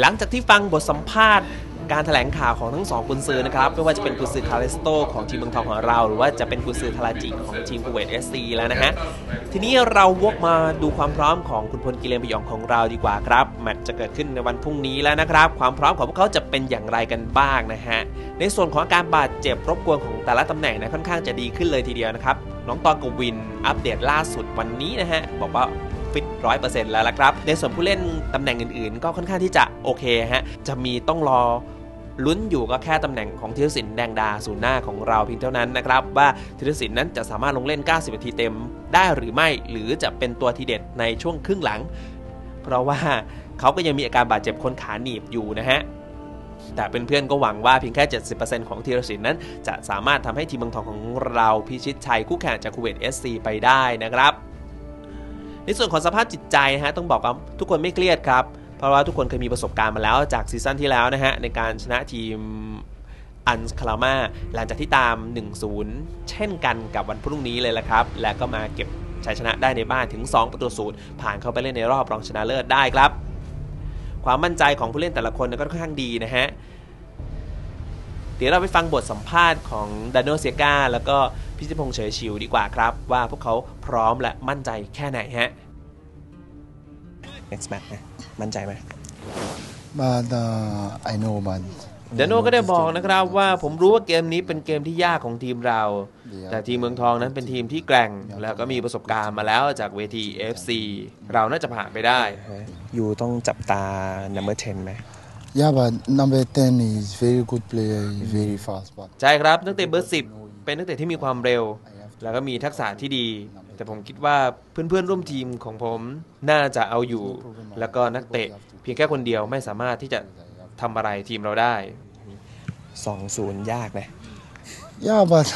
หลังจากที่ฟังบทสัมภาษณ์การแถลงข่าวของทั้งสองกุนซือนะครับไม่ว่าจะเป็นกุนซือคาเลสโตของทีมเมืองทองของเรา หรือว่าจะเป็นกุนซือทาราจิของทีมคูเวตเอสซีแล้วนะฮะ ทีนี้เราวกมาดูความพร้อมของคุณพลกิเลนพยองของเราดีกว่าครับแมตช์จะเกิดขึ้นในวันพรุ่งนี้แล้วนะครับ ความพร้อมของพวกเขาจะเป็นอย่างไรกันบ้างนะฮะ ในส่วนของอาการบาดเจ็บรบกวนของแต่ละตำแหน่งนะค่อนข้างจะดีขึ้นเลยทีเดียวนะครับน้องตอนกวินอัปเดตล่าสุดวันนี้นะฮะบอกว่า ฟิตร้อยเปอร์เซ็นต์แล้วละครับ ในส่วนผู้เล่นตำแหน่งอื่นๆ ก็ค่อนข้างที่จะโอเคฮะ จะมีต้องรอลุ้นอยู่ก็แค่ตำแหน่งของธีรศิลป์แดงดาศูนย์หน้าของเราเพียงเท่านั้นนะครับ ว่าธีรศิลป์นั้นจะสามารถลงเล่น 90 นาทีเต็มได้หรือไม่ หรือจะเป็นตัวทีเด็ดในช่วงครึ่งหลัง เพราะว่าเขาก็ยังมีอาการบาดเจ็บคนขาหนีบอยู่นะฮะแต่เป็นเพื่อนๆก็หวังว่าเพียงแค่ 70%ของธีรศิลป์นั้น จะสามารถทำให้ทีมเมืองทองของเราพิชิตชัยคู่แข่งจากคูเวตเอสซีไปได้นะครับ ในส่วนของสภาพจิตใจนะฮะต้องบอกว่าทุกคนไม่เครียดครับ เพราะว่าทุกคนเคยมีประสบการณ์มาแล้วจากซีซั่นที่แล้วนะฮะในการชนะทีมอันคารามาหลังจากที่ตาม 1-0 เช่นกันกับวันพรุ่งนี้เลยละครับ และก็มาเก็บชัยชนะได้ในบ้านถึง 2 ประตูศูนย์ผ่านเข้าไปเล่นในรอบรองชนะเลิศได้ครับ ความมั่นใจของผู้เล่นแต่ละคนก็ค่อนข้างดีนะฮะ เดี๋ยวเราไปฟังบทสัมภาษณ์ของดานโนเซียกาแล้วก็ พิชิตพงษ์เฉยชิวดีกว่าครับ ว่าพวกเขาพร้อมและมั่นใจแค่ไหนฮะ next match นะมั่นใจไหม But uh, I know, but ดานโนก็ได้บอกนะครับว่าผมรู้ว่าเกมนี้เป็นเกมที่ยากของทีมเรา แต่ทีมเมืองทองนั้นเป็นทีมที่แกร่ง แล้วก็มีประสบการณ์มาแล้วจากเวที FC เราน่าจะผ่านไปได้ยูต้องจับตา number 10ไหม yeah, but number ten is very good player, he's very fast. But ใช่ครับนักเตะเบอร์สิบ เป็นนักเตะที่มีความเร็ว แล้วก็มีทักษะที่ดี แต่ผมคิดว่าเพื่อนๆร่วมทีมของผมน่าจะเอาอยู่ แล้วก็นักเตะเพียงแค่คนเดียวไม่สามารถที่จะทำอะไรทีมเราได้2-0ยากนะ yeah, but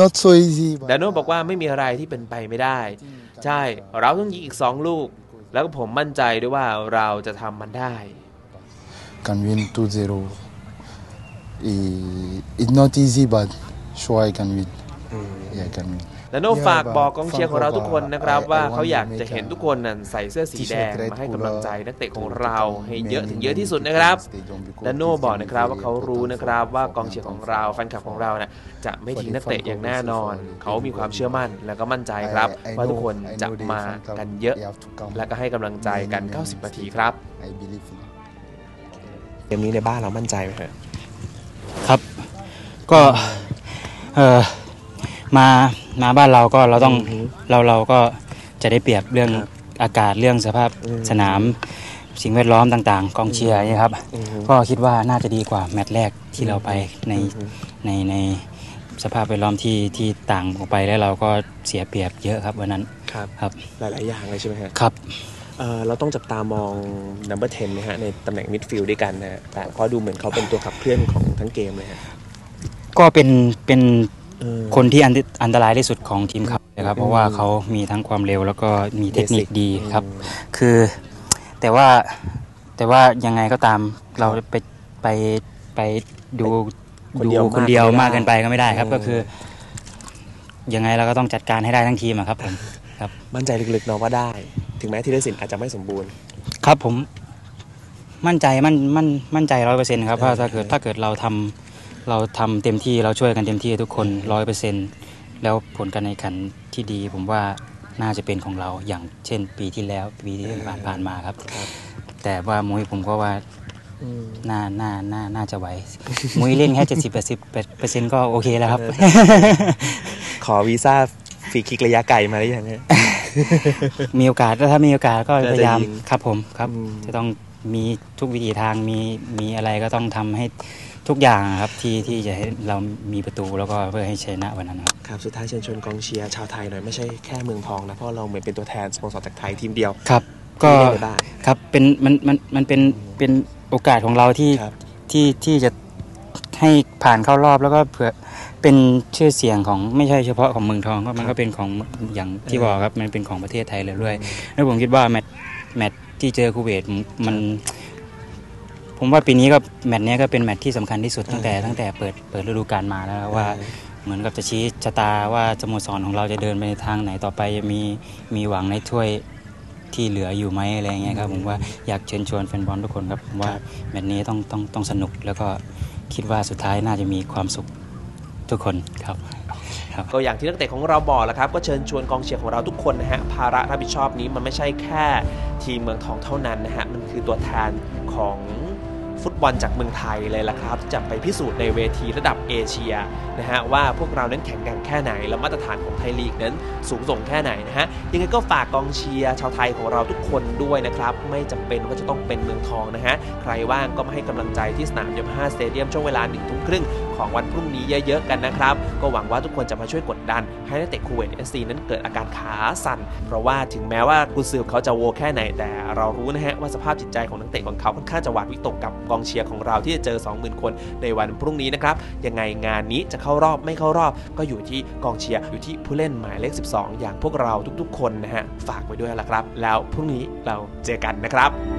not so easy. But ดานโนบอกว่าไม่มีอะไรที่เป็นไปไม่ได้ ใช่ เราต้องยิงอีก 2 ลูก แล้วก็ผมมั่นใจด้วยว่าเราจะทำมันได้ can win 2-0. Eh, It's not easy, but sure I can win. Yeah, I can win. ดานโนฝากบอกกองเชียร์ของเราทุกคนนะครับ ว่าเขาอยากจะเห็นทุกคนนั้นใส่เสื้อสีแดงมาให้กำลังใจนักเตะของเราให้เยอะถึงเยอะที่สุดนะครับดานโนบอกนะครับว่าเขารู้นะครับว่ากองเชียร์ของเราแฟนคลับของเราเนี่ยจะไม่ทิ้งนักเตะอย่างแน่นอน เขามีความเชื่อมั่นแล้วก็มั่นใจครับว่าทุกคนจะมากันเยอะ และก็ให้กำลังใจกัน 90 นาทีครับ I believe in เกมนี้ในบ้านเรามั่นใจไหมครับ ครับ ก็ เออมามาบ้านเราก็เราต้องอือฮึเราเราก็จะได้เปรียบเรื่องครับอากาศเรื่องสภาพอืมสนาม สิ่งแวดล้อมต่างๆ กองเชียร์เนี่ยครับอือฮึก็คิดว่าน่าจะดีกว่าแมตช์แรกที่เราไปในอือฮึในในสภาพแวดล้อมที่ที่ต่างออกไปแล้วเราก็เสียเปรียบเยอะครับวันนั้นครับครับหลาย ๆ อย่างเลยใช่ไหมฮะครับเอ่อเราต้องจับตามอง number 10นะฮะในตำแหน่งมิดฟิลด์ด้วยกันนะฮะแต่ก็ดูเหมือนเขาเป็นตัวขับเคลื่อนของทั้งเกมเลยฮะ ก็เป็นเป็นเออคนที่อันตอันตรายที่สุดของทีมเขานะครับอืมเพราะว่าเขามีทั้งความเร็วแล้วก็มีเทคนิค Basic ดีครับอืมคือแต่ว่าแต่ว่ายังไงก็ตามเราไปไปไปดูคนดูเดียวคนเดียวมามากกเกิเกินนไปไปก็ไม่ได้ครับเออก็คือ ยังไงเราก็ต้องจัดการให้ได้ทั้งทีมอะครับผมครับมั่นใจลึกๆเนาะว่าได้ ถึงแม้ธีรศิลป์อาจจะไม่สมบูรณ์ ครับผมมั่นใจมั่นมั่นมั่นใจร้อยเปอร์เซ็นต์ครับเพราะเออถ้าเกิดถ้าเกิดเราทำ เราทำเต็มที่เราช่วยกันเต็มที่ทุกคนร้อยเปอร์เซ็นต์แล้วผลการแข่งขันที่ดี ผมว่าน่าจะเป็นของเราอย่างเช่น ปีที่แล้วปีที่ผ่านผ่านมาครับครับ แต่ว่ามุ้ยผมก็ว่าอืมน่าน่าน่าน่าจะไหวมุ้ยเล่นแค่เจ็ดสิบแปดสิบเปอร์เซ็นต์ก็โอเคแล้วครับ ขอวีซ่าฟรีคิกระยะไกลมาได้ยังฮะมีโอกาสถ้ามีโอกาสก็น่าจะพยายามยิงครับผมครับอืมจะต้องมีทุกวิธีทางมีมีอะไรก็ต้องทำให้ ทุกอย่างครับที่ที่จะให้เรามีประตูแล้วก็เพื่อให้ชนะวันนั้นครับครับสุดท้ายเชิญชวนกองเชียร์ชาวไทยหน่อยไม่ใช่แค่เมืองทองนะเพราะเราเหมือนเป็นตัวแทนสโมสรจากไทยทีมเดียวครับ ก็ที่เล่นในบ้านครับเป็นมันมันมันเป็นเป็นโอกาสของเราที่ครับที่ที่จะให้ผ่านเข้ารอบแล้วก็เผื่อเป็นชื่อเสียงของไม่ใช่เฉพาะของเมืองทองก็มันก็เป็นของอย่างที่บอกครับมันเป็นของประเทศไทยเลยด้วย แล้วผมคิดว่าแมตช์แมตช์ที่เจอคูเวตมัน ผมว่าปีนี้ก็แมตช์เนี้ยก็เป็นแมตช์ที่สำคัญที่สุดตั้งแต่ตั้งแต่เปิดเปิดฤดูกาลมาแล้วว่าเหมือนกับจะชี้ชะตาว่าสโมสรของเราจะเดินไปในทางไหนต่อไปจะมีมีหวังในถ้วยที่เหลืออยู่ไหมอะไรเงี้ยครับผมว่าอยากเชิญชวนแฟนบอลทุกคนครับผมว่าแมตช์นี้ต้องต้องต้องสนุก แล้วก็คิดว่าสุดท้ายน่าจะมีความสุขทุกคนครับ ครับ ก็อย่างที่นักเตะของเราบอกแหล้วครับ ก็เชิญชวนกองเชียร์ของเราทุกคนนะฮะภาระรับผิดชอบนี้มันไม่ใช่แค่ทีมเมืองทองเท่านั้นนะฮะมันคือตัวแทนของ ฟุตบอลจากเมืองไทยเลยละครับ จะไปพิสูจน์ในเวทีระดับเอเชียนะฮะว่าพวกเรานั้นแข็งแกร่งแค่ไหน และมาตรฐานของไทยลีกนั้นสูงส่งแค่ไหนนะฮะยังไงก็ฝากกองเชียร์ชาวไทยของเราทุกคนด้วยนะครับไม่จำเป็นว่าจะต้องเป็นเมืองทองนะฮะใครว่างก็มาให้กำลังใจที่สนามยมฮ่าสเตเดียมช่วงเวลาหนึ่งทุ่มครึ่งของวันพรุ่งนี้เยอะๆกันนะครับ ก็หวังว่าทุกคนจะมาช่วยกดดัน ให้นักเตะคูเวตเอสซีนั้นเกิดอาการขาสั่น เพราะว่าถึงแม้ว่ากุซือเขาจะโวแค่ไหนแต่เรารู้นะฮะว่าสภาพจิตใจของนักเตะของเขาค่อนข้างจะหวาดวิตกกับกองเชียร์ของเราที่จะเจอ 20,000 คนในวันพรุ่งนี้นะครับยังไงงานนี้จะเข้ารอบไม่เข้ารอบ ก็อยู่ที่กองเชียร์อยู่ที่ผู้เล่นหมายเลข 12 อย่างพวกเราทุกๆ คนนะฮะฝากไว้ด้วยละครับ แล้วพรุ่งนี้เราเจอกันนะครับ